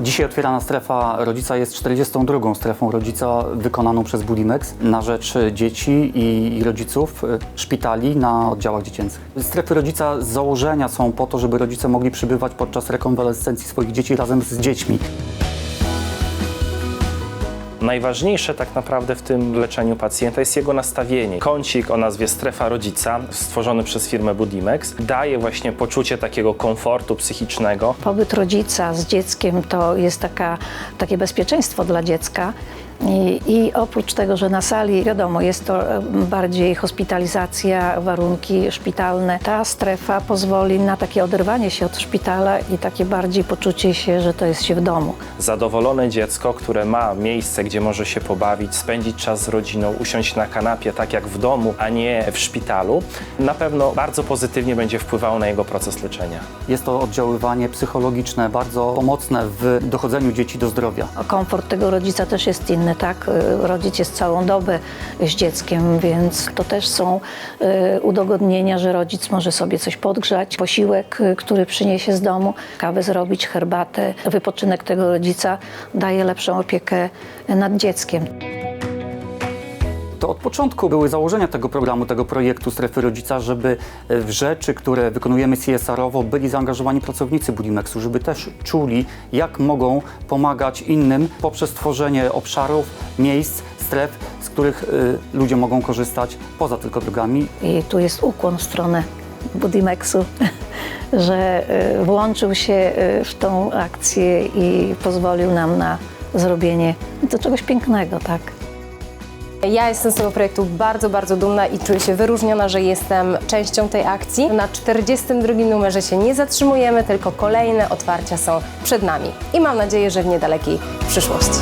Dzisiaj otwierana strefa rodzica jest 42. strefą rodzica wykonaną przez Budimex na rzecz dzieci i rodziców y, szpitali na oddziałach dziecięcych. Strefy rodzica z założenia są po to, żeby rodzice mogli przybywać podczas rekonwalescencji swoich dzieci razem z dziećmi. Najważniejsze tak naprawdę w tym leczeniu pacjenta jest jego nastawienie. Kącik o nazwie strefa rodzica, stworzony przez firmę Budimex, daje właśnie poczucie takiego komfortu psychicznego. Pobyt rodzica z dzieckiem to jest taka, takie bezpieczeństwo dla dziecka. I, I oprócz tego, że na sali, wiadomo, jest to e, bardziej hospitalizacja, warunki szpitalne, ta strefa pozwoli na takie oderwanie się od szpitala i takie bardziej poczucie się, że to jest się w domu. Zadowolone dziecko, które ma miejsce, gdzie może się pobawić, spędzić czas z rodziną, usiąść na kanapie, tak jak w domu, a nie w szpitalu, na pewno bardzo pozytywnie będzie wpływało na jego proces leczenia. Jest to oddziaływanie psychologiczne, bardzo pomocne w dochodzeniu dzieci do zdrowia. A Komfort tego rodzica też jest inny, tak? Y, Rodzic jest całą dobę z dzieckiem, więc to też są y, udogodnienia, że rodzic może sobie coś podgrzać, posiłek, y, który przyniesie z domu, kawę zrobić, herbatę. Wypoczynek tego rodzica daje lepszą opiekę nad dzieckiem. To od początku były założenia tego programu, tego projektu Strefy Rodzica, żeby w rzeczy, które wykonujemy CSR-owo, byli zaangażowani pracownicy Budimexu, żeby też czuli, jak mogą pomagać innym poprzez tworzenie obszarów, miejsc, stref, z których y, ludzie mogą korzystać poza tylko drogami. I tu jest ukłon w stronę Budimexu, że y, włączył się y, w tą akcję i pozwolił nam na zrobienie to czegoś pięknego, tak? Ja jestem z tego projektu bardzo, bardzo dumna i czuję się wyróżniona, że jestem częścią tej akcji. Na 42 numerze się nie zatrzymujemy, tylko kolejne otwarcia są przed nami. I mam nadzieję, że w niedalekiej przyszłości.